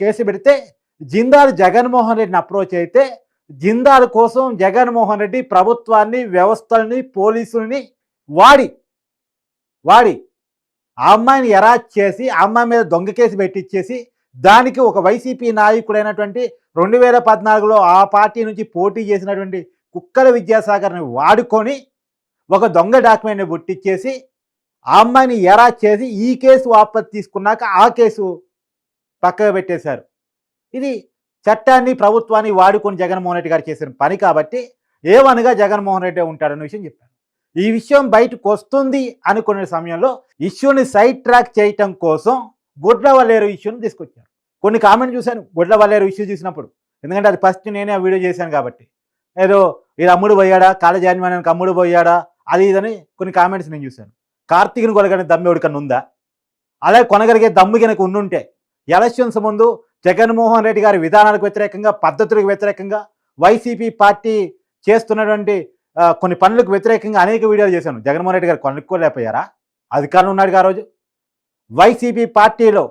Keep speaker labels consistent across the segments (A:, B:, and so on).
A: Case పెడితే జిందాల్ జగన్మోహన్ రెడ్డిని approach అయితే జిందాల్ కోసం జగన్మోహన్ రెడ్డి ప్రభుత్వాన్ని వ్యవస్థల్ని పోలీసుల్ని వాడి వాడి. ఆ అమ్మాయిని ఎరాజ్ చేసి ఆ అమ్మాయి మీద దొంగ కేసు పెట్టించేసి దానికి ఒక వైసీపీ నాయకుడైనటువంటి రెండు వేల పద్నాలుగులో ఆ పార్టీ నుంచి పోటీ చేసినటువంటి కుక్కల విద్యాసాగర్ని వాడుకొని ఒక దొంగ డాక్యుమెంట్ని పుట్టించేసి ఆ అమ్మాయిని ఎరా చేసి ఈ కేసు వాపసు తీసుకున్నాక ఆ కేసు పక్కగా పెట్టేశారు. ఇది చట్టాన్ని ప్రభుత్వాన్ని వాడుకొని జగన్మోహన్ రెడ్డి గారు చేసిన పని కాబట్టి ఏమనగా జగన్మోహన్ రెడ్డి ఉంటాడన్న విషయం చెప్పారు. ఈ విషయం బయటకు వస్తుంది అనుకునే సమయంలో ఇష్యూని సైడ్ ట్రాక్ చేయటం కోసం గుడ్ల వల్లేరు ఇష్యూని తీసుకొచ్చారు. కొన్ని కామెంట్ చూశాను గుడ్ల వల్లేరు ఇష్యూ చూసినప్పుడు. ఎందుకంటే అది ఫస్ట్ నేనే ఆ వీడియో చేశాను కాబట్టి. ఏదో ఇది అమ్ముడు పోయాడా కాలేజ్ అమ్ముడు పోయాడా అది ఇదని కొన్ని కామెంట్స్ నేను చూశాను. కార్తీక్ని కొనగలిగిన దమ్ము ఎవరికన్నా ఉందా? అలాగే కొనగలిగే దమ్ము కనుక ఉండుంటే ఎలక్షన్స్ ముందు జగన్మోహన్ రెడ్డి గారి విధానాలకు వ్యతిరేకంగా పద్ధతులకు వ్యతిరేకంగా వైసీపీ పార్టీ చేస్తున్నటువంటి కొన్ని పనులకు వ్యతిరేకంగా అనేక వీడియోలు చేశాను. జగన్మోహన్ రెడ్డి గారు కొనుక్కోలేకపోయారా? అధికారంలో ఉన్నాడు ఆ రోజు. వైసీపీ పార్టీలో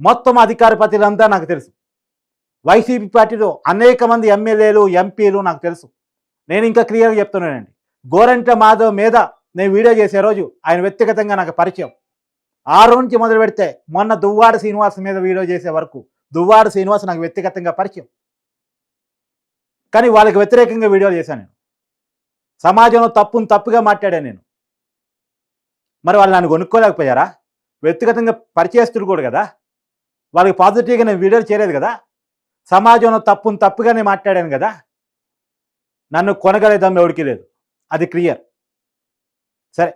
A: మొత్తం అధికార ప్రతినిధులంతా నాకు తెలుసు. వైసీపీ పార్టీలో అనేక మంది ఎమ్మెల్యేలు ఎంపీలు నాకు తెలుసు. నేను ఇంకా క్లియర్గా చెప్తున్నానండి. గోరంట మాధవ్ మీద నేను వీడియో చేసే రోజు ఆయన వ్యక్తిగతంగా నాకు పరిచయం. ఆ నుంచి మొదలు పెడితే మొన్న దువ్వాడ శ్రీనివాస్ మీద వీడియో చేసే వరకు దువ్వాడ శ్రీనివాస్ నాకు వ్యక్తిగతంగా పరిచయం. కానీ వాళ్ళకి వ్యతిరేకంగా వీడియోలు చేశాను నేను. సమాజంలో తప్పును తప్పుగా మాట్లాడాను నేను. మరి వాళ్ళు నన్ను కొనుక్కోలేకపోయారా? వ్యక్తిగతంగా పరిచయస్తుడు కూడా కదా? వాళ్ళకి పాజిటివ్గా నేను వీడియోలు చేయలేదు కదా? సమాజంలో తప్పును తప్పుగానే మాట్లాడాను కదా? నన్ను కొనగలేదమ్మ ఎవరికి లేదు. అది క్లియర్. సరే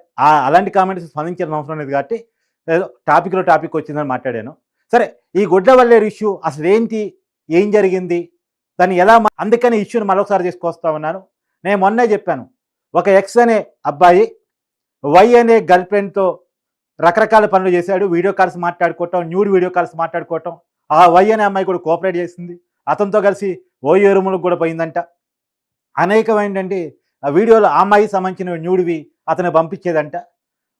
A: అలాంటి కామెంట్స్ స్పందించిన అవసరం లేదు కాబట్టి ఏదో టాపిక్లో టాపిక్ వచ్చిందని మాట్లాడాను. సరే ఈ గుడ్ల వల్లేరు ఇష్యూ అసలు ఏంటి ఏం జరిగింది? దాన్ని ఎలా అందుకని ఇష్యూని మరొకసారి తీసుకొస్తా ఉన్నాను. నేను మొన్నే చెప్పాను ఒక ఎక్స్ అనే అబ్బాయి వై అనే గర్ల్ ఫ్రెండ్తో రకరకాల పనులు చేశాడు. వీడియో కాల్స్ మాట్లాడుకోవటం న్యూడ్ వీడియో కాల్స్ మాట్లాడుకోవటం. ఆ వై అనే అమ్మాయి కూడా కోఆపరేట్ చేసింది. అతనితో కలిసి ఓయో రూములకు కూడా పోయిందంట. అనేకమైనటువంటి ఆ వీడియోలో ఆ అమ్మాయికి సంబంధించిన న్యూడివి అతను పంపించేదంట.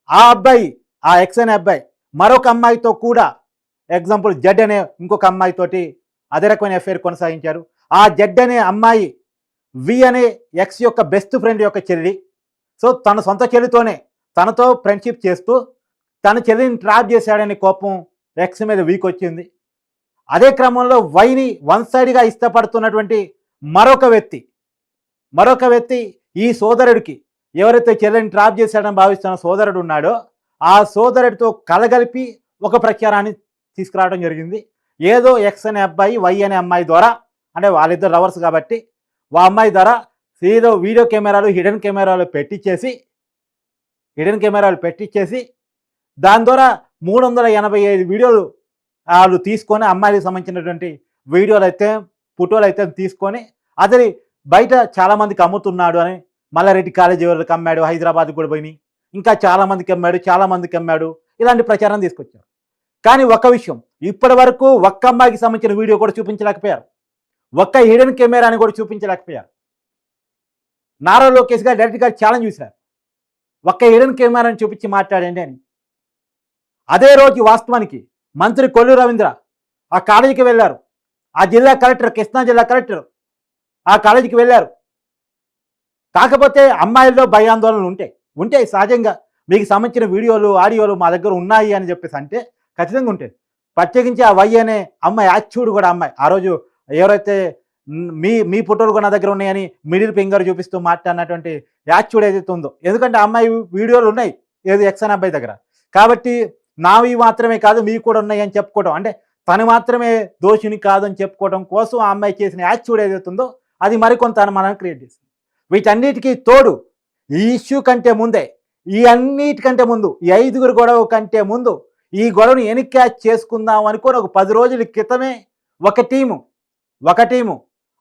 A: ఆ అబ్బాయి ఆ ఎక్స్ అనే అబ్బాయి మరొక అమ్మాయితో కూడా ఎగ్జాంపుల్ జడ్ అనే ఇంకొక అమ్మాయితోటి అదే రకమైన ఎఫ్ఐఆర్ కొనసాగించారు. ఆ జడ్ అనే అమ్మాయి వి అనే ఎక్స్ యొక్క బెస్ట్ ఫ్రెండ్ యొక్క చెల్లి. సో తన సొంత చెల్లితోనే తనతో ఫ్రెండ్షిప్ చేస్తూ తన చెల్లిని ట్రాప్ చేశాడనే కోపం ఎక్స్ మీద వీక్ వచ్చింది. అదే క్రమంలో వైని వన్ సైడ్గా ఇష్టపడుతున్నటువంటి మరొక వ్యక్తి మరొక వ్యక్తి ఈ సోదరుడికి ఎవరైతే చెల్లెని ట్రాప్ చేశాడని భావిస్తున్న సోదరుడు ఉన్నాడో ఆ సోదరుడితో కలగలిపి ఒక ప్రఖ్యానాన్ని తీసుకురావడం జరిగింది. ఏదో ఎక్స్ అనే అబ్బాయి వై అనే అమ్మాయి ద్వారా అంటే వాళ్ళిద్దరు లవర్స్ కాబట్టి ఆ అమ్మాయి ద్వారా ఏదో వీడియో కెమెరాలు హిడెన్ కెమెరాలు పెట్టించేసి హిడెన్ కెమెరాలు పెట్టించేసి దాని ద్వారా మూడు వందల ఎనభై ఐదు వీడియోలు వాళ్ళు తీసుకొని అమ్మాయికి సంబంధించినటువంటి వీడియోలు అయితే ఫోటోలు అయితే తీసుకొని అతని బయట చాలామందికి అమ్ముతున్నాడు అని మల్లారెడ్డి కాలేజీ వాళ్ళకి అమ్మాడు హైదరాబాద్కి కూడా పోయి ఇంకా చాలామందికి అమ్మాడు చాలామందికి అమ్మాడు ఇలాంటి ప్రచారం తీసుకొచ్చారు. కానీ ఒక విషయం ఇప్పటి వరకు ఒక్క అమ్మాయికి సంబంధించిన వీడియో కూడా చూపించలేకపోయారు. ఒక్క హిడెన్ కెమెరాని కూడా చూపించలేకపోయారు. నారా లోకేష్ గారు డైరెక్ట్గా ఛాలెంజ్ చూశారు. ఒక్క హిడెన్ కెమెరాని చూపించి మాట్లాడండి అని. అదే రోజు వాస్తవానికి మంత్రి కొల్లు రవీంద్ర ఆ కాలేజీకి వెళ్ళారు. ఆ జిల్లా కలెక్టర్ కృష్ణా జిల్లా కలెక్టర్ ఆ కాలేజీకి వెళ్ళారు. కాకపోతే అమ్మాయిల్లో భయాందోళనలు ఉంటాయి ఉంటాయి సహజంగా మీకు సంబంధించిన వీడియోలు ఆడియోలు మా దగ్గర ఉన్నాయి అని చెప్పేసి అంటే ఖచ్చితంగా ఉంటాయి. ప్రత్యేకించి ఆ వై అనే అమ్మాయి యాచ్యూడ్ కూడా అమ్మాయి. ఆ రోజు ఎవరైతే మీ మీ ఫోటోలు కూడా నా దగ్గర ఉన్నాయని మిడిల్ ఫింగర్ చూపిస్తూ మాట్లాడినటువంటి యాచ్యూడ్ ఏదైతే ఉందో ఎందుకంటే అమ్మాయి వీడియోలు ఉన్నాయి ఏది ఎక్స్ అనే అబ్బాయి దగ్గర. కాబట్టి నావి మాత్రమే కాదు మీకు కూడా ఉన్నాయి అని చెప్పుకోవడం అంటే తను మాత్రమే దోషిని కాదని చెప్పుకోవడం కోసం ఆ అమ్మాయి చేసిన యాచ్యూడ్ ఏదైతే ఉందో అది మరికొంత అనుమానాన్ని క్రియేట్ చేసింది. వీటన్నిటికీ తోడు ఈ ఇష్యూ కంటే ముందే ఈ అన్నిటికంటే ముందు ఈ ఐదుగురు గొడవ కంటే ముందు ఈ గొడవను ఎనిక్యాచ్ చేసుకుందాం అనుకొని ఒక పది రోజుల క్రితమే ఒక టీము ఒక టీము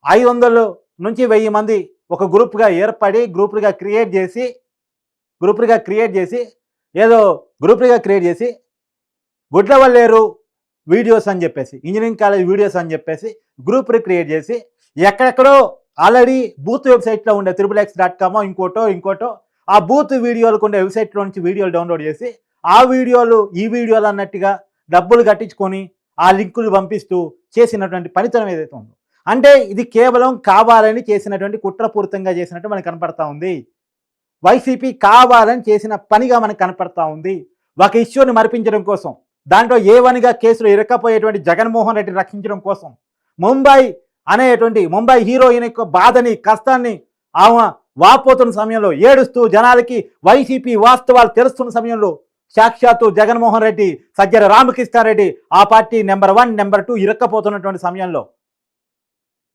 A: ఐదు వందలు నుంచి వెయ్యి మంది ఒక గ్రూప్గా ఏర్పడి గ్రూపులుగా క్రియేట్ చేసి గ్రూపులుగా క్రియేట్ చేసి ఏదో గ్రూపులుగా క్రియేట్ చేసి గుడ్లవల్లేరు వీడియోస్ అని చెప్పేసి ఇంజనీరింగ్ కాలేజ్ వీడియోస్ అని చెప్పేసి గ్రూపులు క్రియేట్ చేసి ఎక్కడెక్కడో ఆల్రెడీ బూత్ వెబ్సైట్లో ఉండే త్రిబుల్ ఎక్స్ డాట్ కామో ఇంకోటో ఇంకోటో ఆ బూత్ వీడియోలకు ఉండే వెబ్సైట్లో నుంచి వీడియోలు డౌన్లోడ్ చేసి ఆ వీడియోలు ఈ వీడియోలు అన్నట్టుగా డబ్బులు కట్టించుకొని ఆ లింకులు పంపిస్తూ చేసినటువంటి పనితనం ఏదైతే ఉందో. అంటే ఇది కేవలం కావాలని చేసినటువంటి కుట్రపూరితంగా చేసినట్టు మనకు కనపడతా ఉంది. వైసీపీ కావాలని చేసిన పనిగా మనకు కనపడతా ఉంది. ఒక ఇష్యూని మరిపించడం కోసం దాంట్లో ఏ కేసులు ఇరక్కపోయేటువంటి జగన్మోహన్ రెడ్డిని రక్షించడం కోసం ముంబై అనేటువంటి ముంబై హీరోయిన్ యొక్క బాధని కష్టాన్ని ఆమె వాపోతున్న సమయంలో ఏడుస్తూ జనాలకి వైసీపీ వాస్తవాలు తెలుస్తున్న సమయంలో సాక్షాత్తు జగన్మోహన్ రెడ్డి సజ్జర రామకృష్ణారెడ్డి ఆ party number one number two ఇరక్కపోతున్నటువంటి సమయంలో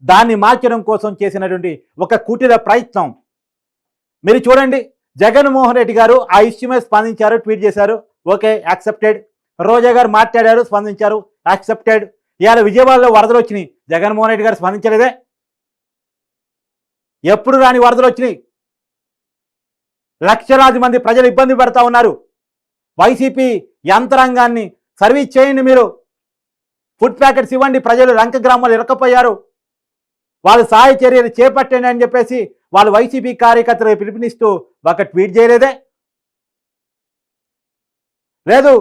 A: దాన్ని మార్చడం కోసం చేసినటువంటి ఒక కుటిల ప్రయత్నం. మీరు చూడండి జగన్మోహన్ రెడ్డి గారు ఆ ఇష్యూమే స్పందించారు ట్వీట్ చేశారు. Okay accepted. రోజా గారు మాట్లాడారు స్పందించారు యాక్సెప్టెడ్. ఇవాళ విజయవాడలో వరదలు వచ్చినాయి. జగన్మోహన్ రెడ్డి గారు స్పందించలేదే. ఎప్పుడు రాని వరదలు వచ్చినాయి. లక్షలాది మంది ప్రజలు ఇబ్బంది పెడతా ఉన్నారు. వైసీపీ యంత్రాంగాన్ని సర్వీస్ చేయండి మీరు. ఫుడ్ ప్యాకెట్స్ ఇవ్వండి. ప్రజలు లంక గ్రామాలు ఇరకపోయారు వాళ్ళు సహాయ చర్యలు చేపట్టండి అని చెప్పేసి వాళ్ళు వైసీపీ కార్యకర్తలు పిలుపునిస్తూ ఒక ట్వీట్ చేయలేదే. లేదు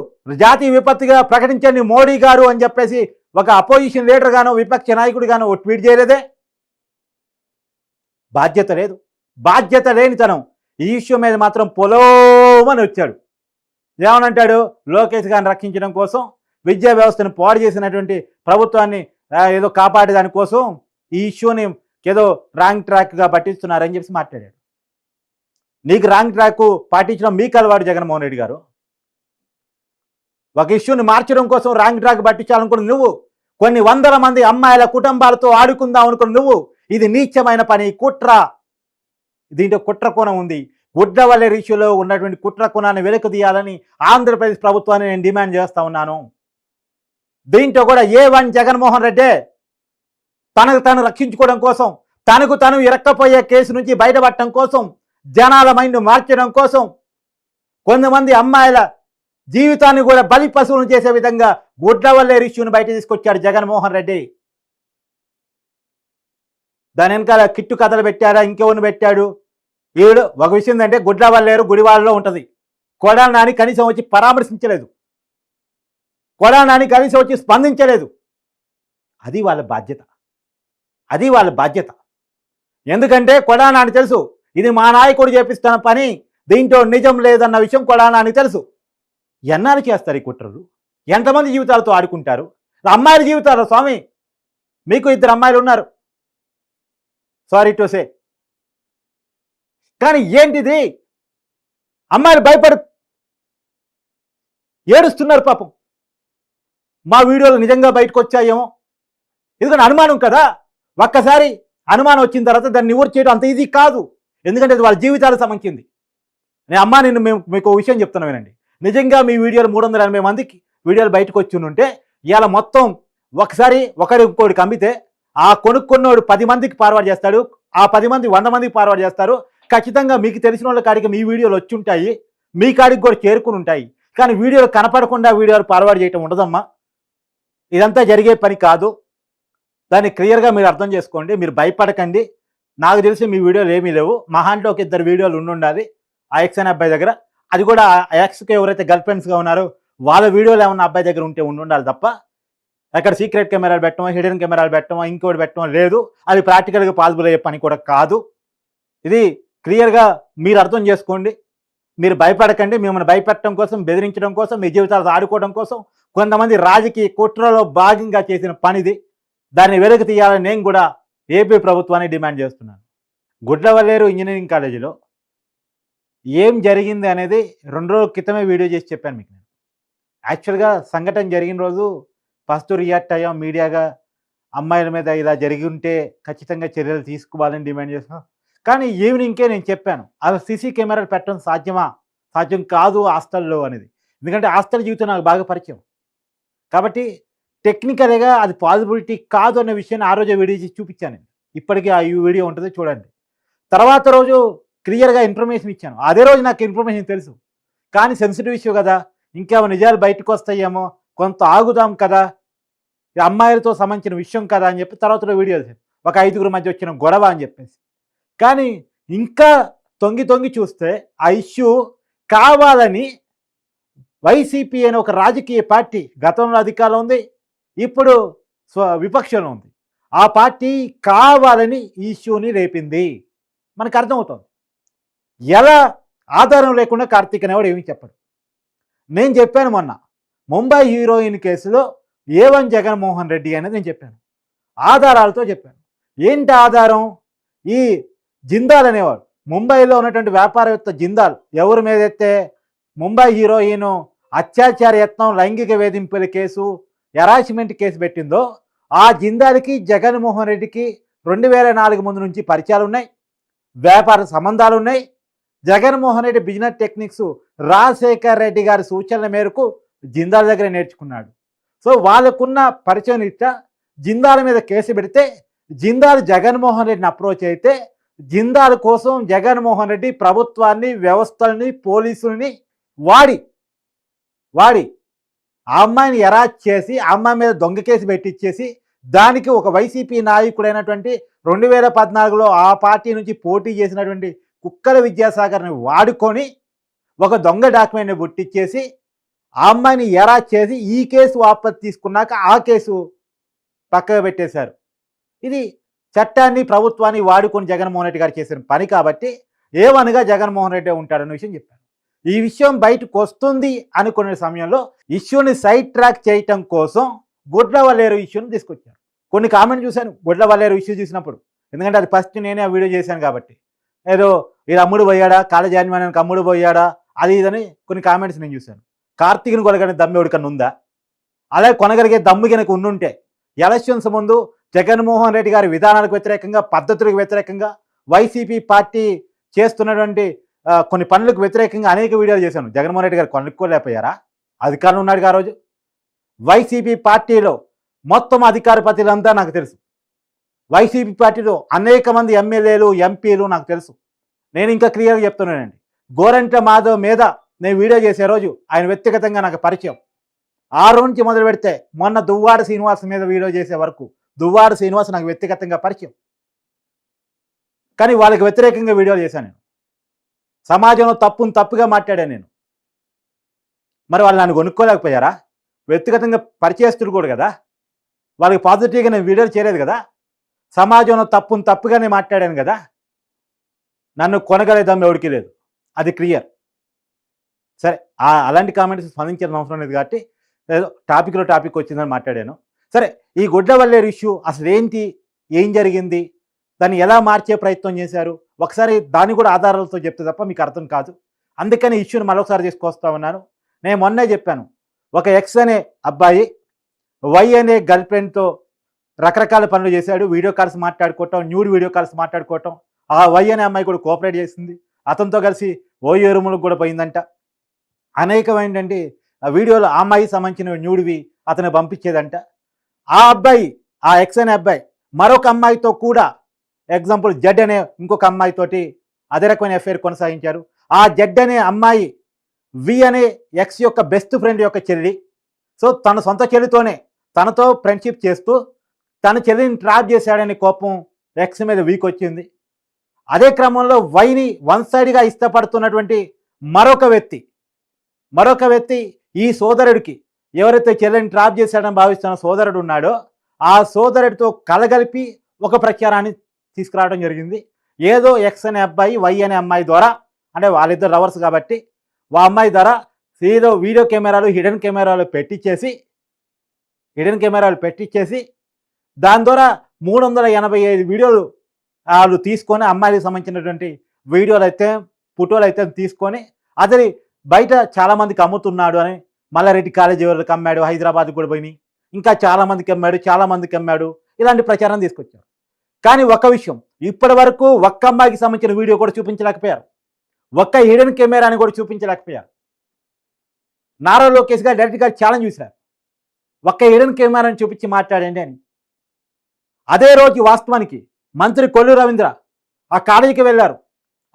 A: జాతీయ విపత్తుగా ప్రకటించండి మోడీ గారు అని చెప్పేసి ఒక అపోజిషన్ లీటర్గాను విపక్ష నాయకుడు గాను ఓ ట్వీట్ చేయలేదే? బాధ్యత లేదు. బాధ్యత లేనితనం. ఈ ఇష్యూ మీద మాత్రం పొలోమని వచ్చాడు. ఏమనంటాడు లోకేష్ గారిని రక్షించడం కోసం విద్యా వ్యవస్థను పాడు చేసినటువంటి ప్రభుత్వాన్ని ఏదో కాపాడేదాని కోసం ఈ ఇష్యూని ఏదో రాంగ్ ట్రాక్గా పట్టిస్తున్నారని చెప్పి మాట్లాడాడు. నీకు రాంగ్ ట్రాక్ పాటించడం మీకు అలవాటు జగన్మోహన్ రెడ్డి గారు. ఒక ఇష్యూని మార్చడం కోసం రాంగ్ ట్రాక్ పట్టించాలనుకున్న నువ్వు కొన్ని వందల మంది అమ్మాయిల కుటుంబాలతో ఆడుకుందాం అనుకున్న నువ్వు ఇది నీచమైన పని కుట్ర. దీంట్లో కుట్ర కోణం ఉంది. గుడ్డవల్లి రీష్యూలో ఉన్నటువంటి కుట్ర కోణాన్ని వెలుకు తీయాలని ఆంధ్రప్రదేశ్ ప్రభుత్వాన్ని నేను డిమాండ్ చేస్తా ఉన్నాను. దీంట్లో కూడా ఏ వన్ జగన్మోహన్ రెడ్డే తనకు తను రక్షించుకోవడం కోసం తనకు తను ఇరక్కపోయే కేసు నుంచి బయటపడటం కోసం జనాల మైండ్ మార్చడం కోసం కొంతమంది అమ్మాయిల జీవితాన్ని కూడా బలి పశువులను చేసే విధంగా గుడ్లవల్లే ఇష్యూని బయట తీసుకొచ్చాడు జగన్మోహన్ రెడ్డి. దాని వెనకాల కిట్టు కథలు పెట్టారా ఇంకెవరిని పెట్టాడు? వీడు ఒక విషయం ఏంటంటే గుడ్లవల్లేరు గుడివాడలో ఉంటుంది. కొడాల నాని కనీసం వచ్చి పరామర్శించలేదు. కొడాల నాని కనీసం వచ్చి స్పందించలేదు. అది వాళ్ళ బాధ్యత. అది వాళ్ళ బాధ్యత. ఎందుకంటే కొడానాని తెలుసు ఇది మా నాయకుడు చేపిస్తున్న పని దీంట్లో నిజం లేదన్న విషయం కొడానాని తెలుసు. ఎన్నాళ్ళు చేస్తారు ఈ కుట్రలు? ఎంతమంది జీవితాలతో ఆడుకుంటారు? అమ్మాయిల జీవితాలు స్వామి మీకు ఇద్దరు అమ్మాయిలు ఉన్నారు. సారీ టు సే కానీ ఏంటిది? అమ్మాయిలు భయపడు ఏడుస్తున్నారు పాపం. మా వీడియోలు నిజంగా బయటకు వచ్చాయేమో? ఎందుకంటే అనుమానం కదా? ఒక్కసారి అనుమానం వచ్చిన తర్వాత దాన్ని నివృత్తి చేయడం అంత ఈజీ కాదు. ఎందుకంటే అది వాళ్ళ జీవితాలకు సంబంధించింది. నేను అమ్మా నేను మేము మీకు విషయం చెప్తున్నా వినండి. నిజంగా మీ వీడియోలు మూడు వందల ఎనభై మందికి వీడియోలు బయటకు వచ్చి ఉంటే ఇవాళ మొత్తం ఒకసారి ఒకరి ఇంకోటికి అమ్మితే ఆ కొనుక్కున్నోడు పది మందికి ఫార్వర్డ్ చేస్తాడు ఆ పది మంది వంద మందికి ఫార్వర్డ్ చేస్తారు. ఖచ్చితంగా మీకు తెలిసిన వాళ్ళ కాడికి మీ వీడియోలు వచ్చి ఉంటాయి మీ కాడికి కూడా చేరుకుని ఉంటాయి కానీ వీడియోలు కనపడకుండా వీడియోలు ఫార్వర్డ్ చేయటం ఉండదమ్మా. ఇదంతా జరిగే పని కాదు. దాన్ని క్లియర్గా మీరు అర్థం చేసుకోండి మీరు భయపడకండి. నాకు తెలిసి మీ వీడియోలు ఏమీ లేవు. మహాంట్లో ఒక ఇద్దరు వీడియోలు ఉండుండాలి. ఆ ఎక్స్ అబ్బాయి దగ్గర అది కూడా ఆ ఎక్స్కి ఎవరైతే గర్ల్ ఫ్రెండ్స్గా ఉన్నారో వాళ్ళ వీడియోలు ఏమన్నా అబ్బాయి దగ్గర ఉంటే ఉండి ఉండాలి తప్ప అక్కడ సీక్రెట్ కెమెరాలు పెట్టడం హిడెన్ కెమెరాలు పెట్టడం ఇంకోటి పెట్టడం లేదు. అది ప్రాక్టికల్గా పాసిబుల్ అయ్యే పని కూడా కాదు. ఇది క్లియర్గా మీరు అర్థం చేసుకోండి. మీరు భయపడకండి. మిమ్మల్ని భయపెట్టడం కోసం బెదిరించడం కోసం మీ జీవితాలు ఆడుకోవడం కోసం కొంతమంది రాజకీయ కుట్రలో భాగంగా చేసిన పనిది. దాన్ని వెలుగు తీయాలని నేను కూడా ఏపీ ప్రభుత్వాన్ని డిమాండ్ చేస్తున్నాను. గుడ్లవల్లేరు ఇంజనీరింగ్ కాలేజీలో ఏం జరిగింది అనేది రెండు రోజుల క్రితమే వీడియో చేసి చెప్పాను మీకు నేను. యాక్చువల్గా సంఘటన జరిగిన రోజు ఫస్ట్ రియాక్ట్ అయ్యాం మీడియాగా అమ్మాయిల మీద ఇలా జరిగి ఉంటే ఖచ్చితంగా చర్యలు తీసుకోవాలని డిమాండ్ చేస్తున్నాం కానీ ఈవినింగ్కే నేను చెప్పాను అది సీసీ కెమెరాలు పెట్టడం సాధ్యమా? సాధ్యం కాదు హాస్టల్లో అనేది. ఎందుకంటే హాస్టల్ జీవితం నాకు బాగా పరిచయం. కాబట్టి టెక్నికల్గా అది పాసిబిలిటీ కాదు అనే విషయాన్ని ఆ రోజే వీడియో చేసి చూపించాను నేను. ఇప్పటికీ ఆ ఈ వీడియో ఉంటుంది చూడండి. తర్వాత రోజు క్లియర్గా ఇన్ఫర్మేషన్ ఇచ్చాను. అదే రోజు నాకు ఇన్ఫర్మేషన్ తెలుసు. కానీ సెన్సిటివ్ ఇష్యూ కదా. ఇంకేమో నిజాలు బయటకు వస్తాయేమో. కొంత ఆగుదాం కదా. ఇది అమ్మాయిలతో సంబంధించిన విషయం కదా అని చెప్పి తర్వాత వీడియో ఒక ఐదుగురు మధ్య వచ్చిన గొడవ అని చెప్పేసి. కానీ ఇంకా తొంగి తొంగి చూస్తే ఆ ఇష్యూ కావాలని వైసీపీ అనే ఒక రాజకీయ పార్టీ గతంలో అధికారంలో ఉంది. ఇప్పుడు స్వ విపక్షంలో ఉంది. ఆ పార్టీ కావాలని ఈ ఇష్యూని రేపింది. మనకు అర్థమవుతుంది. ఎలా ఆధారం లేకుండా కార్తీక్ అనేవాడు ఏమీ చెప్పడు. నేను చెప్పాను మొన్న ముంబై హీరోయిన్ కేసులో ఏ వన్ జగన్మోహన్ రెడ్డి అనేది నేను చెప్పాను. ఆధారాలతో చెప్పాను. ఏంటి ఆధారం? ఈ జిందాల్ అనేవాడు ముంబైలో ఉన్నటువంటి వ్యాపారవేత్త జిందాల్ ఎవరి మీద అయితే ముంబై హీరోయిన్ అత్యాచార యత్నం లైంగిక వేధింపుల కేసు హెరాస్మెంట్ కేసు పెట్టిందో ఆ జిందాల్కి జగన్మోహన్ రెడ్డికి రెండు వేల నాలుగు ముందు నుంచి పరిచయాలు ఉన్నాయి. వ్యాపార సంబంధాలు ఉన్నాయి. జగన్మోహన్ రెడ్డి బిజినెస్ టెక్నిక్స్ రాజశేఖర్ రెడ్డి గారి సూచనల మేరకు జిందాల్ దగ్గర నేర్చుకున్నాడు. సో వాళ్ళకున్న పరిచయం ఇట్లా జిందాల మీద కేసు పెడితే జిందాల్ జగన్మోహన్ రెడ్డిని అప్రోచ్ అయితే జిందాల్ కోసం జగన్మోహన్ రెడ్డి ప్రభుత్వాన్ని వ్యవస్థల్ని పోలీసుల్ని వాడి వాడి. ఆ అమ్మాయిని ఎరాజ్ చేసి ఆ అమ్మాయి మీద దొంగ కేసు పెట్టించేసి దానికి ఒక వైసీపీ నాయకుడైనటువంటి రెండు వేల పద్నాలుగులో ఆ పార్టీ నుంచి పోటీ చేసినటువంటి కుక్కల విద్యాసాగర్ని వాడుకొని ఒక దొంగ డాక్యుమెంట్ని పుట్టించేసి ఆ అమ్మాయిని ఎరా చేసి ఈ కేసు వాపసు తీసుకున్నాక ఆ కేసు పక్కకు పెట్టేశారు. ఇది చట్టాన్ని ప్రభుత్వాన్ని వాడుకొని జగన్మోహన్ రెడ్డి గారు చేసిన పని కాబట్టి ఏమనగా జగన్మోహన్ రెడ్డి ఉంటాడన్న విషయం చెప్పారు. ఈ విషయం బయటకు వస్తుంది అనుకునే సమయంలో ఇష్యూని సైడ్ ట్రాక్ చేయటం కోసం గుడ్ల వల్లేరు ఇష్యూని తీసుకొచ్చారు. కొన్ని కామెంట్ చూశాను. గుడ్ల వల్లేరు ఇష్యూ చూసినప్పుడు. ఎందుకంటే అది ఫస్ట్ నేనే ఆ వీడియో చేశాను కాబట్టి. ఏదో ఇది అమ్ముడు పోయాడా? కాలేజ్ యాజమాన్యానికి అమ్ముడు పోయాడా? అది ఇదని కొన్ని కామెంట్స్ నేను చూశాను. కార్తీక్ని కొనగలిగిన దమ్ము ఎవరికన్నా ఉందా? అలాగే కొనగలిగే దమ్ము కనుక ఉండుంటే ఎలక్షన్స్ ముందు జగన్మోహన్ రెడ్డి గారి విధానాలకు వ్యతిరేకంగా పద్ధతులకు వ్యతిరేకంగా వైసీపీ పార్టీ చేస్తున్నటువంటి కొన్ని పనులకు వ్యతిరేకంగా అనేక వీడియోలు చేశాను. జగన్మోహన్ రెడ్డి గారు కొనుక్కోలేకపోయారా? అధికారులు ఉన్నాడు ఆ రోజు. వైసీపీ పార్టీలో మొత్తం అధికార ప్రతిలంతా నాకు తెలుసు. వైసీపీ పార్టీలో అనేక మంది ఎమ్మెల్యేలు ఎంపీలు నాకు తెలుసు. నేను ఇంకా క్లియర్గా చెప్తున్నానండి. గోరంట మాధవ్ మీద నేను వీడియో చేసే రోజు ఆయన వ్యక్తిగతంగా నాకు పరిచయం. ఆ రోజు నుంచి మొదలు పెడితే మొన్న దువ్వాడ శ్రీనివాస్ మీద వీడియో చేసే వరకు దువ్వాడ శ్రీనివాస్ నాకు వ్యక్తిగతంగా పరిచయం. కానీ వాళ్ళకి వ్యతిరేకంగా వీడియోలు చేశాను నేను. సమాజంలో తప్పును తప్పుగా మాట్లాడాను నేను. మరి వాళ్ళు నన్ను కొనుక్కోలేకపోయారా? వ్యక్తిగతంగా పరిచయస్తుడు కూడా కదా? వాళ్ళకి పాజిటివ్గా నేను వీడియోలు చేయలేదు కదా? సమాజంలో తప్పును తప్పుగానే మాట్లాడాను కదా. నన్ను కొనగలేదాం ఎవరికి లేదు. అది క్లియర్. సరే ఆ అలాంటి కామెంట్స్ స్పందించిన అవసరం లేదు కాబట్టి ఏదో టాపిక్లో టాపిక్ వచ్చిందని మాట్లాడాను. సరే ఈ గుడ్ల వల్లేరు ఇష్యూ అసలు ఏంటి? ఏం జరిగింది? దాన్ని ఎలా మార్చే ప్రయత్నం చేశారు? ఒకసారి దాన్ని కూడా ఆధారాలతో చెప్తే తప్ప మీకు అర్థం కాదు. అందుకని ఇష్యూని మరొకసారి తీసుకొస్తా ఉన్నాను. నేను మొన్నే చెప్పాను. ఒక ఎక్స్ అనే అబ్బాయి వై అనే గర్ల్ ఫ్రెండ్తో రకరకాల పనులు చేశాడు. వీడియో కాల్స్ మాట్లాడుకోవటం న్యూడ్ వీడియో కాల్స్ మాట్లాడుకోవటం. ఆ వై అనే అమ్మాయి కూడా కోఆపరేట్ చేసింది. అతనితో కలిసి ఓయో రూములకు కూడా పోయిందంట. అనేకమైనటువంటి ఆ వీడియోలో ఆ అమ్మాయికి సంబంధించిన న్యూడివి అతను పంపించేదంట. ఆ అబ్బాయి ఆ ఎక్స్ అనే అబ్బాయి మరొక అమ్మాయితో కూడా ఎగ్జాంపుల్ జడ్ అనే ఇంకొక అమ్మాయితోటి అదే రకమైన ఎఫ్ఐఆర్ కొనసాగించారు. ఆ జడ్ అనే అమ్మాయి వి అనే ఎక్స్ యొక్క బెస్ట్ ఫ్రెండ్ యొక్క చెల్లి. సో తన సొంత చెల్లితోనే తనతో ఫ్రెండ్షిప్ చేస్తూ తన చెల్లిని ట్రాప్ చేశాడనే కోపం ఎక్స్ మీద వీక్ వచ్చింది అదే క్రమంలో వైని వన్ సైడ్గా ఇష్టపడుతున్నటువంటి మరొక వ్యక్తి మరొక వ్యక్తి ఈ సోదరుడికి ఎవరైతే చెల్లెని ట్రాప్ చేశాడని భావిస్తున్న సోదరుడు ఉన్నాడో ఆ సోదరుడితో కలగలిపి ఒక ప్రచారాన్ని తీసుకురావడం జరిగింది. ఏదో ఎక్స్ అనే అబ్బాయి వై అనే అమ్మాయి ద్వారా అంటే వాళ్ళిద్దరు లవర్స్ కాబట్టి ఆ అమ్మాయి ద్వారా ఏదో వీడియో కెమెరాలు హిడెన్ కెమెరాలు పెట్టించేసి హిడెన్ కెమెరాలు పెట్టించేసి దాని ద్వారా మూడు వందల ఎనభై ఐదు వీడియోలు వాళ్ళు తీసుకొని అమ్మాయిలకు సంబంధించినటువంటి వీడియోలు అయితే ఫోటోలు అయితే తీసుకొని అతని బయట చాలామందికి అమ్ముతున్నాడు అని మల్లారెడ్డి కాలేజీ వాళ్ళకి అమ్మాడు హైదరాబాద్ కూడా పోయి ఇంకా చాలామందికి అమ్మాడు చాలామందికి అమ్మాడు. ఇలాంటి ప్రచారం తీసుకొచ్చారు. కానీ ఒక విషయం ఇప్పటి వరకు ఒక్క అమ్మాయికి సంబంధించిన వీడియో కూడా చూపించలేకపోయారు. ఒక్క హిడెన్ కెమెరాని కూడా చూపించలేకపోయారు. నారా లోకేష్ గారు డైరెక్ట్గా ఛాలెంజ్ చూశారు. ఒక్క హిడెన్ కెమెరాని చూపించి మాట్లాడండి అని. అదే రోజు వాస్తవానికి మంత్రి కొల్లు రవీంద్ర ఆ కాలేజీకి వెళ్ళారు.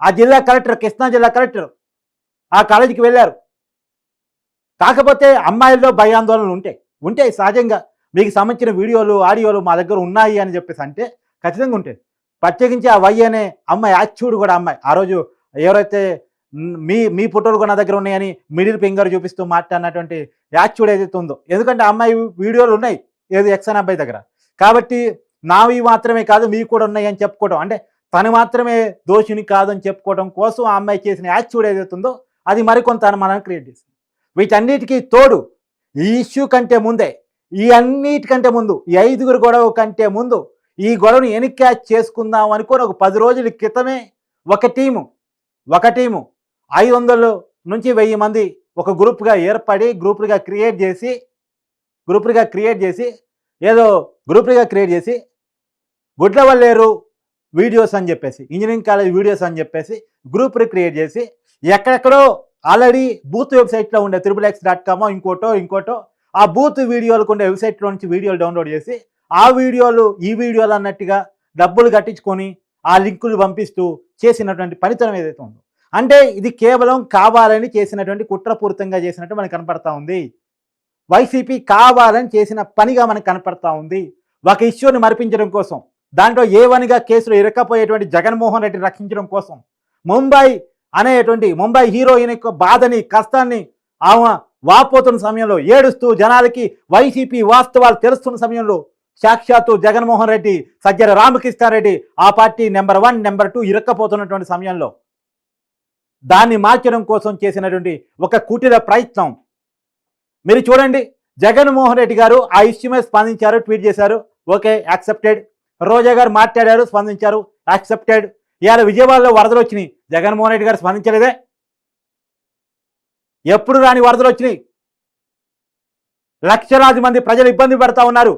A: ఆ జిల్లా కలెక్టర్ కృష్ణా జిల్లా కలెక్టర్ ఆ కాలేజీకి వెళ్ళారు. కాకపోతే అమ్మాయిల్లో భయాందోళనలు ఉంటాయి ఉంటాయి సహజంగా మీకు సంబంధించిన వీడియోలు ఆడియోలు మా దగ్గర ఉన్నాయి అని చెప్పేసి అంటే ఖచ్చితంగా ఉంటాయి. ప్రత్యేకించి ఆ వై అనే అమ్మాయి యాక్చుడ్ కూడా అమ్మాయి. ఆ రోజు ఎవరైతే మీ మీ ఫోటోలు కూడా నా దగ్గర ఉన్నాయని మిడిల్ ఫింగర్ చూపిస్తూ మాట్లాడినటువంటి యాచ్యూడ్ ఏదైతే ఉందో. ఎందుకంటే ఆ అమ్మాయి వీడియోలు ఉన్నాయి ఏది ఎక్సన్ అబ్బాయి దగ్గర. కాబట్టి నావి మాత్రమే కాదు మీ కూడా ఉన్నాయని చెప్పుకోవడం అంటే తను మాత్రమే దోషిని కాదని చెప్పుకోవడం కోసం ఆ అమ్మాయి చేసిన యాక్చువల్ ఏదైతుందో అది మరికొంత అనుమానాన్ని క్రియేట్ చేసింది. వీటన్నిటికీ తోడు ఈ ఇష్యూ కంటే ముందే ఈ అన్నిటికంటే ముందు ఈ ఐదుగురు గొడవ కంటే ముందు ఈ గొడవను ఎన్క్యాచ్ చేసుకుందాం అనుకుని ఒక పది రోజుల క్రితమే ఒక టీము ఒక టీము ఐదు వందలు నుంచి వెయ్యి మంది ఒక గ్రూప్గా ఏర్పడి గ్రూపులుగా క్రియేట్ చేసి గ్రూపులుగా క్రియేట్ చేసి ఏదో గ్రూపులుగా క్రియేట్ చేసి గుడ్లవల్లేరు వీడియోస్ అని చెప్పేసి ఇంజనీరింగ్ కాలేజ్ వీడియోస్ అని చెప్పేసి గ్రూప్ క్రియేట్ చేసి ఎక్కడెక్కడో ఆల్రెడీ బూత్ వెబ్సైట్లో ఉండే త్రిబుల్ ఎక్స్ డాట్ కామో ఇంకోటో ఇంకోటో ఆ బూత్ వీడియోలకు ఉండే వెబ్సైట్లో నుంచి వీడియోలు డౌన్లోడ్ చేసి ఆ వీడియోలు ఈ వీడియోలు అన్నట్టుగా డబ్బులు కట్టించుకొని ఆ లింకులు పంపిస్తూ చేసినటువంటి పనితనం ఏదైతే ఉందో. అంటే ఇది కేవలం కావాలని చేసినటువంటి కుట్రపూరితంగా చేసినట్టు మనకు కనపడతా ఉంది. వైసీపీ కావాలని చేసిన పనిగా మనకు కనపడతా ఉంది. ఒక ఇష్యూని మరిపించడం కోసం. దాంట్లో ఏ వన్గా కేసులు ఇరక్కపోయేటువంటి జగన్మోహన్ రెడ్డి రక్షించడం కోసం ముంబై అనేటువంటి ముంబై హీరోయిన్ యొక్క బాధని కష్టాన్ని ఆమె వాపోతున్న సమయంలో ఏడుస్తూ జనాలకి వైసీపీ వాస్తవాలు తెలుస్తున్న సమయంలో సాక్షాత్తు జగన్మోహన్ రెడ్డి సజ్జల రామకృష్ణారెడ్డి ఆ party number one number two ఇరక్కపోతున్నటువంటి సమయంలో దాన్ని మార్చడం కోసం చేసినటువంటి ఒక కుటిల ప్రయత్నం. మీరు చూడండి జగన్మోహన్ రెడ్డి గారు ఆ ఇష్యూ మీద స్పందించారు ట్వీట్ చేశారు. Okay accepted. రోజా గారు మాట్లాడారు స్పందించారు యాక్సెప్టెడ్. ఇవాళ విజయవాడలో వరదలు వచ్చినాయి. జగన్మోహన్ రెడ్డి గారు స్పందించలేదే. ఎప్పుడు రాని వరదలు వచ్చినాయి. లక్షలాది మంది ప్రజలు ఇబ్బంది పెడతా ఉన్నారు.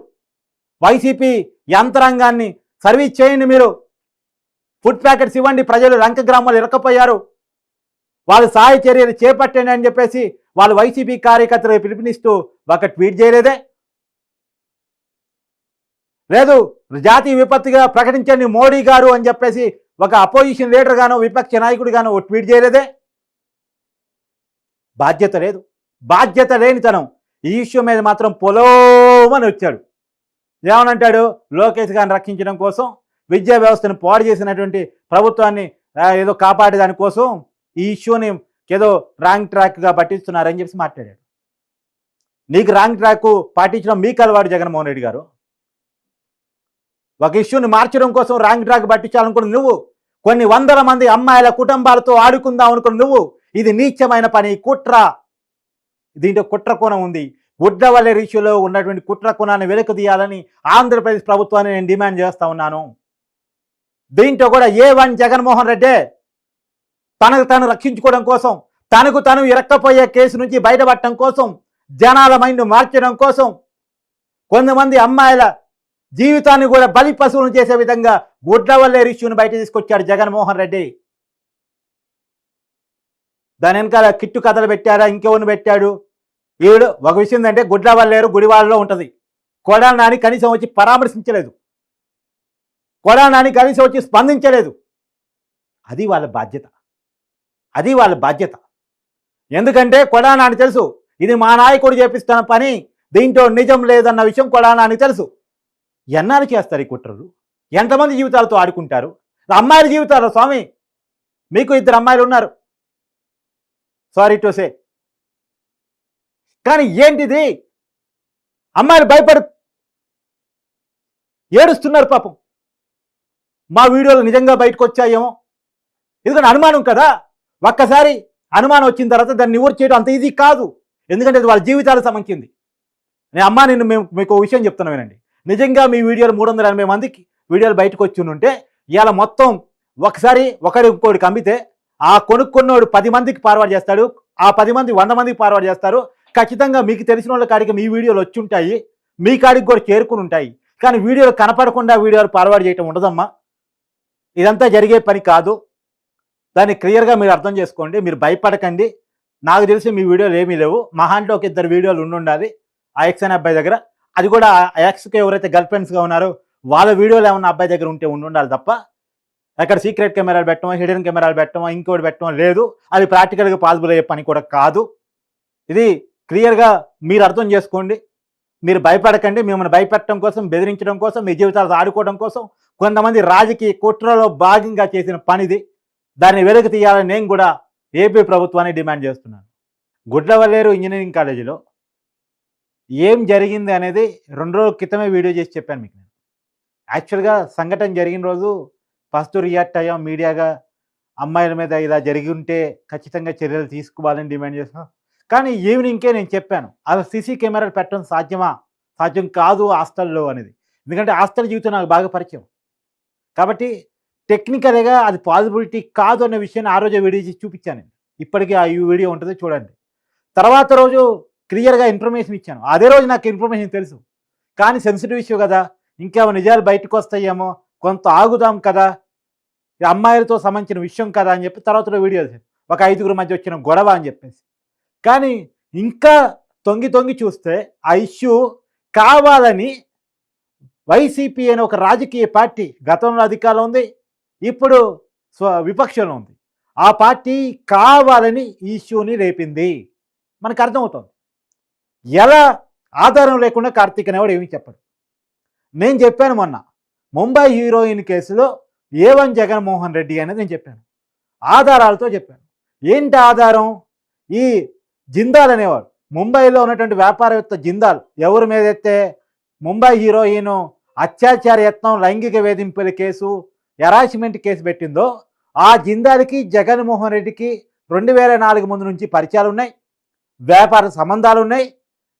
A: వైసీపీ యంత్రాంగాన్ని సర్వీస్ చేయండి మీరు. ఫుడ్ ప్యాకెట్స్ ఇవ్వండి. ప్రజలు రంక గ్రామాలు ఇరకపోయారు వాళ్ళు సహాయ చర్యలు చేపట్టండి అని చెప్పేసి వాళ్ళు వైసీపీ కార్యకర్తలు పిలుపునిస్తూ ఒక ట్వీట్ చేయలేదే. లేదు జాతీయ విపత్తుగా ప్రకటించండి మోడీ గారు అని చెప్పేసి ఒక అపోజిషన్ లీడర్ గాను విపక్ష నాయకుడు గాను ట్వీట్ చేయలేదే? బాధ్యత లేదు. బాధ్యత లేనితనం ఈ ఇష్యూ మీద మాత్రం పొలోమని వచ్చాడు. ఏమనంటాడు? లోకేష్ గారిని రక్షించడం కోసం విద్యా వ్యవస్థను పాడు చేసినటువంటి ప్రభుత్వాన్ని ఏదో కాపాడేదాని కోసం ఈ ఇష్యూని ఏదో రాంగ్ ట్రాక్గా పట్టిస్తున్నారని చెప్పి మాట్లాడాడు. నీకు రాంగ్ ట్రాక్ పాటించడం మీకు అలవాటు జగన్మోహన్ రెడ్డి గారు. ఒక ఇష్యూని మార్చడం కోసం రాంగ్ ట్రాక్ పట్టించాలనుకున్న నువ్వు కొన్ని వందల మంది అమ్మాయిల కుటుంబాలతో ఆడుకుందాం అనుకున్న నువ్వు ఇది నీచమైన పని కుట్ర. దీంట్లో కుట్ర కోణం ఉంది. గుడ్డవల్లి రీష్యూలో ఉన్నటువంటి కుట్ర కోణాన్ని వెలుకు తీయాలని ఆంధ్రప్రదేశ్ ప్రభుత్వాన్ని నేను డిమాండ్ చేస్తా ఉన్నాను. దీంట్లో కూడా ఏ వన్ జగన్మోహన్ రెడ్డి తనకు తను రక్షించుకోవడం కోసం తనకు తను ఇరక్కపోయే కేసు నుంచి బయటపడటం కోసం జనాల మైండ్ మార్చడం కోసం కొంతమంది అమ్మాయిల జీవితాన్ని కూడా బలి పశువులను చేసే విధంగా గుడ్ల వల్లే ఇష్యూని బయట తీసుకొచ్చాడు జగన్మోహన్ రెడ్డి. దాని వెనకాల కిట్టు కథలు పెట్టారా ఇంకెవరిని పెట్టాడు? ఈవిడు ఒక విషయం ఏంటంటే గుడ్ల వల్లేరు గుడివాళ్ళలో ఉంటుంది. కొడాల నాని కనీసం వచ్చి పరామర్శించలేదు. కొడాల నాని కనీసం వచ్చి స్పందించలేదు. అది వాళ్ళ బాధ్యత. అది వాళ్ళ బాధ్యత. ఎందుకంటే కొడాల నాని తెలుసు ఇది మా నాయకుడు చేపిస్తున్న పని దీంట్లో నిజం లేదన్న విషయం కొడాల నాని తెలుసు. ఎన్నాళ్ళు చేస్తారు ఈ కుట్రలు? ఎంతమంది జీవితాలతో ఆడుకుంటారు? అమ్మాయిల జీవితాలు స్వామి. మీకు ఇద్దరు అమ్మాయిలు ఉన్నారు. సారీ టు సే కానీ ఏంటిది? అమ్మాయిలు భయపడు ఏడుస్తున్నారు పాపం. మా వీడియోలు నిజంగా బయటకు వచ్చాయేమో? ఎందుకంటే అనుమానం కదా? ఒక్కసారి అనుమానం వచ్చిన తర్వాత దాన్ని నివృత్తి చేయడం అంత ఈజీ కాదు. ఎందుకంటే అది వాళ్ళ జీవితాలకు సంబంధించింది నేను అమ్మా నేను మేము మీకు విషయం చెప్తున్నా వినండి. నిజంగా మీ వీడియోలు మూడు వందల ఎనభై మందికి వీడియోలు బయటకు వచ్చి ఉంటే ఇవాళ మొత్తం ఒకసారి ఒకడి ఇంకోటికి అమ్మితే ఆ కొనుక్కున్నోడు పది మందికి ఫార్వర్డ్ చేస్తాడు ఆ పది మంది వంద మందికి ఫార్వర్డ్ చేస్తారు. ఖచ్చితంగా మీకు తెలిసిన వాళ్ళ కాడికి మీ వీడియోలు వచ్చి ఉంటాయి మీ కాడికి కూడా చేరుకుని ఉంటాయి. కానీ వీడియోలు కనపడకుండా వీడియోలు ఫార్వర్డ్ చేయటం ఉండదమ్మా. ఇదంతా జరిగే పని కాదు. దాన్ని క్లియర్గా మీరు అర్థం చేసుకోండి మీరు భయపడకండి. నాకు తెలిసి మీ వీడియోలు ఏమీ లేవు. మహాంట్లో ఒక ఇద్దరు వీడియోలు ఉండి ఉండాలి ఆ ఎక్స్ అనే అబ్బాయి దగ్గర అది కూడా ఆ ఎక్స్కి ఎవరైతే గర్ల్ ఫ్రెండ్స్గా ఉన్నారో వాళ్ళ వీడియోలు ఏమన్నా అబ్బాయి దగ్గర ఉంటే ఉండి ఉండాలి తప్ప అక్కడ సీక్రెట్ కెమెరాలు పెట్టడం హిడెన్ కెమెరాలు పెట్టడం ఇంకోటి పెట్టడం లేదు. అది ప్రాక్టికల్గా పాసిబుల్ అయ్యే పని కూడా కాదు. ఇది క్లియర్గా మీరు అర్థం చేసుకోండి. మీరు భయపడకండి. మిమ్మల్ని భయపెట్టడం కోసం బెదిరించడం కోసం మీ జీవితాలతో ఆడుకోవడం కోసం కొంతమంది రాజకీయ కుట్రలో భాగంగా చేసిన పనిది. దాన్ని వెలుగు తీయాలని నేను కూడా ఏపీ ప్రభుత్వాన్ని డిమాండ్ చేస్తున్నాను. గుడ్లవల్లేరు ఇంజనీరింగ్ కాలేజీలో ఏం జరిగింది అనేది రెండు రోజుల క్రితమే వీడియో చేసి చెప్పాను మీకు నేను. యాక్చువల్గా సంఘటన జరిగిన రోజు ఫస్ట్ రియాక్ట్ అయ్యాం మీడియాగా. అమ్మాయిల మీద ఇలా జరిగి ఉంటే ఖచ్చితంగా చర్యలు తీసుకోవాలని డిమాండ్ చేస్తాం కానీ ఈవినింగ్కే నేను చెప్పాను అది సీసీ కెమెరాలు పెట్టడం సాధ్యమా? సాధ్యం కాదు హాస్టల్లో అనేది. ఎందుకంటే హాస్టల్ జీవితం నాకు బాగా పరిచయం. కాబట్టి టెక్నికల్గా అది పాసిబిలిటీ కాదు అనే విషయాన్ని ఆ రోజే వీడియో చూపించాను ఇప్పటికీ ఆ వీడియో ఉంటుంది చూడండి. తర్వాత రోజు క్లియర్గా ఇన్ఫర్మేషన్ ఇచ్చాను. అదే రోజు నాకు ఇన్ఫర్మేషన్ తెలుసు. కానీ సెన్సిటివ్ ఇష్యూ కదా. ఇంకేమో నిజాలు బయటకు వస్తాయేమో. కొంత ఆగుదాం కదా. అమ్మాయిలతో సంబంధించిన విషయం కదా అని చెప్పి తర్వాత వీడియో ఒక ఐదుగురు మధ్య వచ్చిన గొడవ అని చెప్పేసి. కానీ ఇంకా తొంగి తొంగి చూస్తే ఆ ఇష్యూ కావాలని వైసీపీ అనే ఒక రాజకీయ పార్టీ గతంలో అధికారంలో ఉంది. ఇప్పుడు స్వ విపక్షంలో ఉంది. ఆ పార్టీ కావాలని ఈ ఇష్యూని రేపింది. మనకు అర్థమవుతుంది. ఎలా ఆధారం లేకుండా కార్తీక్ అనేవాడు ఏమీ చెప్పడు. నేను చెప్పాను మొన్న ముంబై హీరోయిన్ కేసులో ఏ వన్ జగన్మోహన్ రెడ్డి అనేది నేను చెప్పాను. ఆధారాలతో చెప్పాను. ఏంటి ఆధారం? ఈ జిందాల్ అనేవాడు ముంబైలో ఉన్నటువంటి వ్యాపారవేత్త జిందాల్ ఎవరి మీద అయితే ముంబై హీరోయిన్ అత్యాచార యత్నం లైంగిక వేధింపుల కేసు హెరాస్మెంట్ కేసు పెట్టిందో ఆ జిందాల్కి జగన్మోహన్ రెడ్డికి రెండు వేల నాలుగు ముందు నుంచి పరిచయాలు ఉన్నాయి. వ్యాపార సంబంధాలు ఉన్నాయి.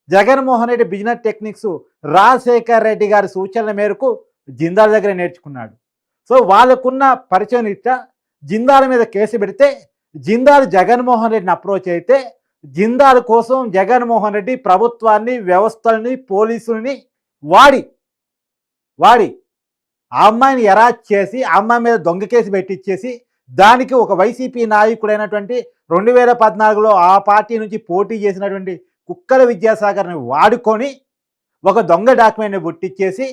A: జగన్మోహన్ రెడ్డి బిజినెస్ టెక్నిక్స్ రాజశేఖర్ రెడ్డి గారి సూచనల మేరకు జిందాల్ దగ్గర నేర్చుకున్నాడు. సో వాళ్ళకున్న పరిచయం ఇట్లా జిందాల్ మీద కేసు పెడితే జిందాల్ జగన్మోహన్ రెడ్డిని అప్రోచ్ అయితే జిందాల్ కోసం జగన్మోహన్ రెడ్డి ప్రభుత్వాన్ని వ్యవస్థల్ని పోలీసుల్ని వాడి వాడి. ఆ అమ్మాయిని ఎరాచ్ చేసి ఆ అమ్మాయి మీద దొంగ కేసు పెట్టించేసి దానికి ఒక వైసీపీ నాయకుడైనటువంటి రెండు వేల పద్నాలుగులో ఆ పార్టీ నుంచి పోటీ చేసినటువంటి కుక్కల విద్యాసాగర్ని వాడుకొని ఒక దొంగ డాక్యుమెంట్ని పుట్టించేసి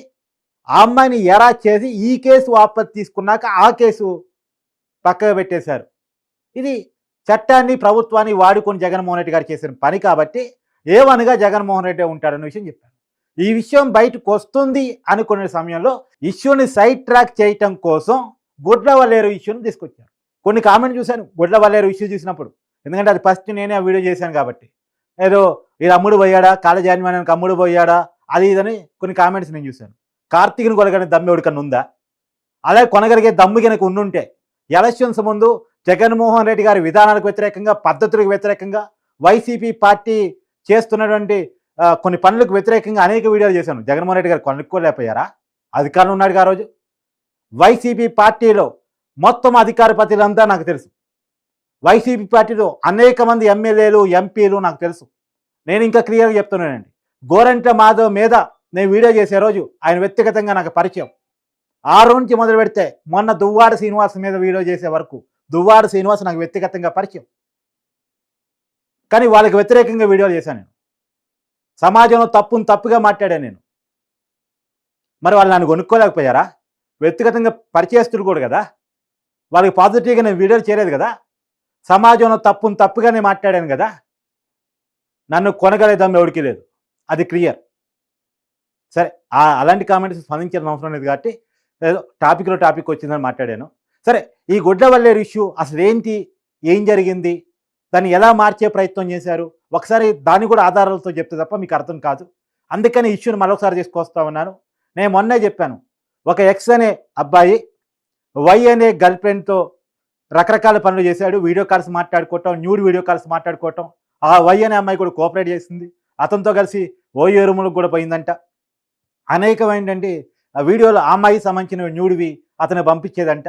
A: ఆ అమ్మాయిని ఎరా చేసి ఈ కేసు వాపసు తీసుకున్నాక ఆ కేసు పక్కకు పెట్టేశారు. ఇది చట్టాన్ని ప్రభుత్వాన్ని వాడుకొని జగన్మోహన్ రెడ్డి గారు చేసిన పని కాబట్టి ఏమనగా జగన్మోహన్ రెడ్డి ఉంటాడన్న విషయం చెప్పాను. ఈ విషయం బయటకు వస్తుంది అనుకునే సమయంలో ఇష్యూని సైడ్ ట్రాక్ చేయటం కోసం గుడ్ల వల్లేరు ఇష్యూని తీసుకొచ్చారు. కొన్ని కామెంట్ చూశాను గుడ్ల వల్లేరు ఇష్యూ చూసినప్పుడు. ఎందుకంటే అది ఫస్ట్ నేనే ఆ వీడియో చేశాను కాబట్టి. ఏదో ఇది అమ్ముడు పోయాడా? కాలేజ్ యాజమాన్యానికి అమ్ముడు పోయాడా? అది ఇదని కొన్ని కామెంట్స్ నేను చూశాను. కార్తీక్ని కొనగలిగే దమ్ము ఎవరికన్నా ఉందా? అలా కొనగలిగే దమ్ము కనుక ఉండుంటే ఎలక్షన్స్ ముందు జగన్మోహన్ రెడ్డి గారి విధానాలకు వ్యతిరేకంగా పద్ధతులకు వ్యతిరేకంగా వైసీపీ పార్టీ చేస్తున్నటువంటి కొన్ని పనులకు వ్యతిరేకంగా అనేక వీడియోలు చేశాను. జగన్మోహన్ రెడ్డి గారు కొనుక్కోలేకపోయారా? అధికారంలో ఉన్నాడు ఆ రోజు. వైసీపీ పార్టీలో మొత్తం అధికార పతిలంతా నాకు తెలుసు. వైసీపీ పార్టీలో అనేక మంది ఎమ్మెల్యేలు ఎంపీలు నాకు తెలుసు. నేను ఇంకా క్లియర్గా చెప్తున్నానండి. గోరంట మాధవ్ మీద నేను వీడియో చేసే రోజు ఆయన వ్యక్తిగతంగా నాకు పరిచయం. ఆరు నుంచి మొదలు పెడితే మొన్న దువ్వాడ శ్రీనివాస్ మీద వీడియో చేసే వరకు దువ్వాడ శ్రీనివాస్ నాకు వ్యక్తిగతంగా పరిచయం. కానీ వాళ్ళకి వ్యతిరేకంగా వీడియోలు చేశాను నేను. సమాజంలో తప్పును తప్పుగా మాట్లాడాను నేను. మరి వాళ్ళు నన్ను కొనుక్కోలేకపోయారా? వ్యక్తిగతంగా పరిచయస్తుడు కూడా కదా? వాళ్ళకి పాజిటివ్గా నేను వీడియోలు చేయలేదు కదా? సమాజంలో తప్పును తప్పుగానే మాట్లాడాను కదా. నన్ను కొనగలేదాం ఎవరికి లేదు. అది క్లియర్. సరే అలాంటి కామెంట్స్ స్పందించిన అవసరం లేదు కాబట్టి ఏదో టాపిక్లో టాపిక్ వచ్చిందని మాట్లాడాను. సరే ఈ గుడ్లవల్లేరు ఇష్యూ అసలు ఏంటి? ఏం జరిగింది? దాన్ని ఎలా మార్చే ప్రయత్నం చేశారు? ఒకసారి దాన్ని కూడా ఆధారాలతో చెప్తే తప్ప మీకు అర్థం కాదు. అందుకని ఇష్యూని మరొకసారి తీసుకొస్తా ఉన్నాను. నేను మొన్నే చెప్పాను. ఒక ఎక్స్ అనే అబ్బాయి వై అనే గర్ల్ ఫ్రెండ్తో రకరకాల పనులు చేశాడు. వీడియో కాల్స్ మాట్లాడుకోవటం న్యూడ్ వీడియో కాల్స్ మాట్లాడుకోవటం. ఆ వై అనే అమ్మాయి కూడా కోఆపరేట్ చేసింది. అతనితో కలిసి ఓయో రూములకు కూడా పోయిందంట. అనేకమైనటువంటి ఆ వీడియోలో ఆ అమ్మాయికి సంబంధించిన న్యూడివి అతను పంపించేదంట.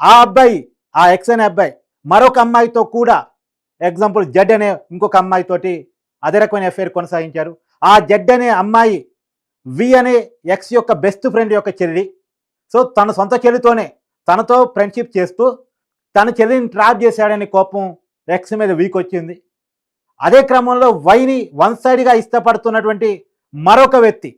A: ఆ అబ్బాయి ఆ ఎక్స్ అనే అబ్బాయి మరొక అమ్మాయితో కూడా ఎగ్జాంపుల్ జడ్ అనే ఇంకొక అమ్మాయితోటి అదే రకమైన ఎఫ్ఐఆర్ కొనసాగించారు. ఆ జడ్ అనే అమ్మాయి వి అనే ఎక్స్ యొక్క బెస్ట్ ఫ్రెండ్ యొక్క చెల్లి. సో తన సొంత చెల్లితోనే తనతో ఫ్రెండ్షిప్ చేస్తూ తన చెల్లిని ట్రాప్ చేశాడనే కోపం ఎక్స్ మీద వీక్ వచ్చింది అదే క్రమంలో వైని వన్ సైడ్గా ఇష్టపడుతున్నటువంటి మరొక వ్యక్తి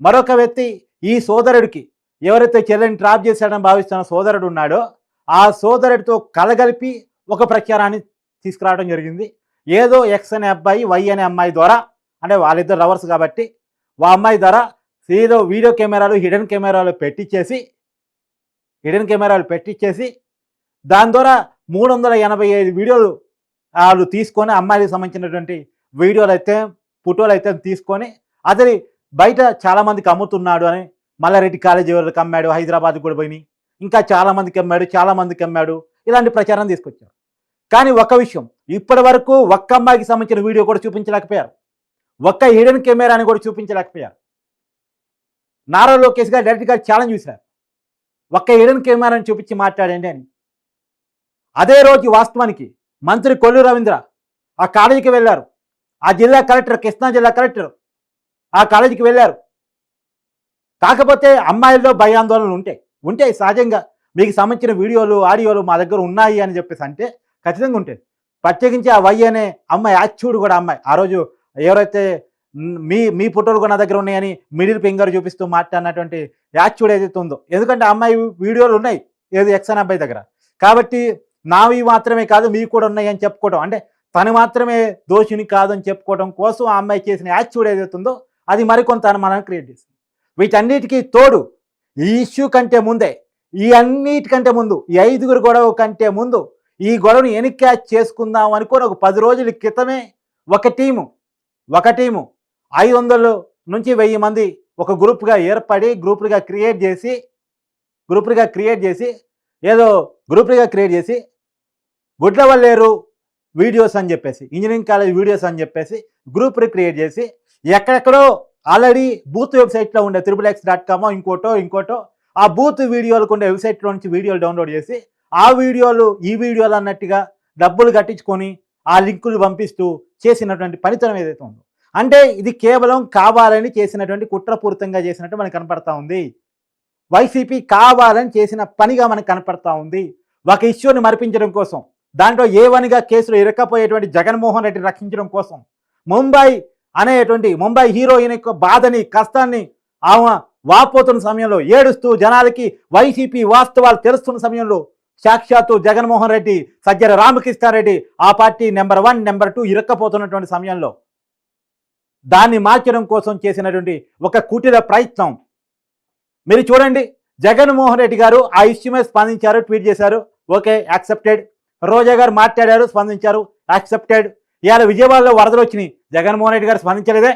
A: మరొక వ్యక్తి ఈ సోదరుడికి ఎవరైతే చెల్లెని ట్రాప్ చేశాడని భావిస్తున్న సోదరుడు ఉన్నాడో ఆ సోదరుడితో కలగలిపి ఒక ప్రచారాన్ని తీసుకురావడం జరిగింది. ఏదో ఎక్స్ అనే అబ్బాయి వై అనే అమ్మాయి ద్వారా అంటే వాళ్ళిద్దరు లవర్స్ కాబట్టి ఆ అమ్మాయి ద్వారా ఏదో వీడియో కెమెరాలు హిడెన్ కెమెరాలు పెట్టించేసి హిడెన్ కెమెరాలు పెట్టించేసి దాని ద్వారా మూడు వందల ఎనభై ఐదు వీడియోలు వాళ్ళు తీసుకొని అమ్మాయికి సంబంధించినటువంటి వీడియోలు అయితే ఫోటోలు అయితే తీసుకొని అతని బయట చాలామందికి అమ్ముతున్నాడు అని మల్లారెడ్డి కాలేజీ వాళ్ళకి అమ్మాడు హైదరాబాద్ కూడా పోయినాయి. ఇంకా చాలామందికి అమ్మాడు చాలామందికి అమ్మాడు. ఇలాంటి ప్రచారం తీసుకొచ్చారు. కానీ ఒక్క విషయం ఇప్పటి వరకు ఒక్క అమ్మాయికి సంబంధించిన వీడియో కూడా చూపించలేకపోయారు. ఒక్క హిడెన్ కెమెరాని కూడా చూపించలేకపోయారు. నారా లోకేష్ గారు డైరెక్ట్గా ఛాలెంజ్ చూశారు. ఒక్క హిడెన్ కెమెరాని చూపించి మాట్లాడండి అని. అదే రోజు వాస్తవానికి మంత్రి కొల్లు రవీంద్ర ఆ కాలేజీకి వెళ్ళారు. ఆ జిల్లా కలెక్టర్ కృష్ణా జిల్లా కలెక్టర్ ఆ కాలేజీకి వెళ్ళారు. కాకపోతే అమ్మాయిల్లో భయాందోళనలు ఉంటాయి ఉంటాయి సహజంగా మీకు సంబంధించిన వీడియోలు ఆడియోలు మా దగ్గర ఉన్నాయి అని చెప్పేసి అంటే ఖచ్చితంగా ఉంటాయి ప్రత్యేకించి ఆ వై అనే అమ్మాయి యాచ్యూడ్ కూడా అమ్మాయి. ఆ రోజు ఎవరైతే మీ మీ ఫోటోలు కూడా నా దగ్గర ఉన్నాయని మిడిల్ ఫింగర్ చూపిస్తూ మాట్లాడినటువంటి యాచ్యూడ్ ఏదైతే ఉందో ఎందుకంటే ఆ అమ్మాయి వీడియోలు ఉన్నాయి ఏది ఎక్సన్ అబ్బాయి దగ్గర. కాబట్టి నావి మాత్రమే కాదు మీకు కూడా ఉన్నాయని చెప్పుకోవడం అంటే తను మాత్రమే దోషిని కాదని చెప్పుకోవడం కోసం ఆ అమ్మాయి చేసిన యాక్చుడ్ ఏదైతుందో అది మరికొంత అనుమానాన్ని క్రియేట్ చేసింది. వీటన్నిటికీ తోడు ఈ ఇష్యూ కంటే ముందే ఈ అన్నిటికంటే ముందు ఈ ఐదుగురు గొడవ కంటే ముందు ఈ గొడవను ఎనిక్యాచ్ చేసుకుందాం అనుకొని ఒక పది రోజుల క్రితమే ఒక టీము ఒక టీము ఐదు వందలు నుంచి వెయ్యి మంది ఒక గ్రూప్గా ఏర్పడి గ్రూపులుగా క్రియేట్ చేసి గ్రూపులుగా క్రియేట్ చేసి ఏదో గ్రూపులుగా క్రియేట్ చేసి గుడ్లవల్లేరు వీడియోస్ అని చెప్పేసి ఇంజనీరింగ్ కాలేజ్ వీడియోస్ అని చెప్పేసి గ్రూప్ క్రియేట్ చేసి ఎక్కడెక్కడో ఆల్రెడీ బూత్ వెబ్సైట్లో ఉండే త్రిబుల్ ఎక్స్ డాట్ కామో ఇంకోటో ఇంకోటో ఆ బూత్ వీడియోలకు ఉండే వెబ్సైట్లో నుంచి వీడియోలు డౌన్లోడ్ చేసి ఆ వీడియోలు ఈ వీడియోలు అన్నట్టుగా డబ్బులు కట్టించుకొని ఆ లింకులు పంపిస్తూ చేసినటువంటి పనితనం ఏదైతే ఉందో. అంటే ఇది కేవలం కావాలని చేసినటువంటి కుట్రపూరితంగా చేసినట్టు మనకు కనపడతా ఉంది. వైసీపీ కావాలని చేసిన పనిగా మనకు కనపడతా ఉంది. ఒక ఇష్యూని మరిపించడం కోసం దాంట్లో ఏ వనిగా కేసులు ఇరక్కపోయేటువంటి జగన్మోహన్ రెడ్డి రక్షించడం కోసం ముంబై అనేటువంటి ముంబై హీరోయిన్ యొక్క బాధని కష్టాన్ని ఆమె వాపోతున్న సమయంలో ఏడుస్తూ జనాలకి వైసీపీ వాస్తవాలు తెలుస్తున్న సమయంలో సాక్షాత్తు జగన్మోహన్ రెడ్డి సజ్జల రామకృష్ణారెడ్డి ఆ party number one number two ఇరక్కపోతున్నటువంటి సమయంలో దాన్ని మార్చడం కోసం చేసినటువంటి ఒక కుటిల ప్రయత్నం. మీరు చూడండి జగన్మోహన్ రెడ్డి గారు ఆ ఇష్యూ మీద స్పందించారు ట్వీట్ చేశారు. Okay accepted. రోజా గారు మాట్లాడారు స్పందించారు యాక్సెప్టెడ్. ఇవాళ విజయవాడలో వరదలు వచ్చినాయి. జగన్మోహన్ రెడ్డి గారు స్పందించలేదే.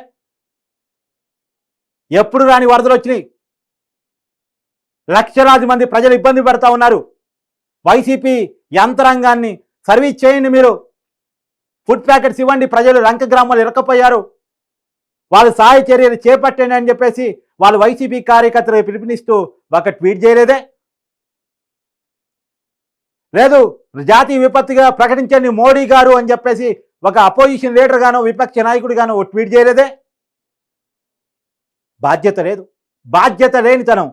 A: ఎప్పుడు రాని వరదలు వచ్చినాయి. లక్షలాది మంది ప్రజలు ఇబ్బంది పడతా ఉన్నారు. వైసీపీ యంత్రాంగాన్ని సర్వీస్ చేయండి మీరు. ఫుడ్ ప్యాకెట్స్ ఇవ్వండి ప్రజలు లంక గ్రామాలు ఇరకపోయారు వాళ్ళు సహాయ చర్యలు చేపట్టండి అని చెప్పేసి వాళ్ళు వైసీపీ కార్యకర్తలు పిలుపునిస్తూ ఒక ట్వీట్ చేయలేదే. లేదు జాతీయ విపత్తుగా ప్రకటించండి మోడీ గారు అని చెప్పేసి ఒక అపోజిషన్ లీడర్ గాను విపక్ష నాయకుడు గాను ఓ ట్వీట్ చేయలేదే? బాధ్యత లేదు. బాధ్యత లేనితనం.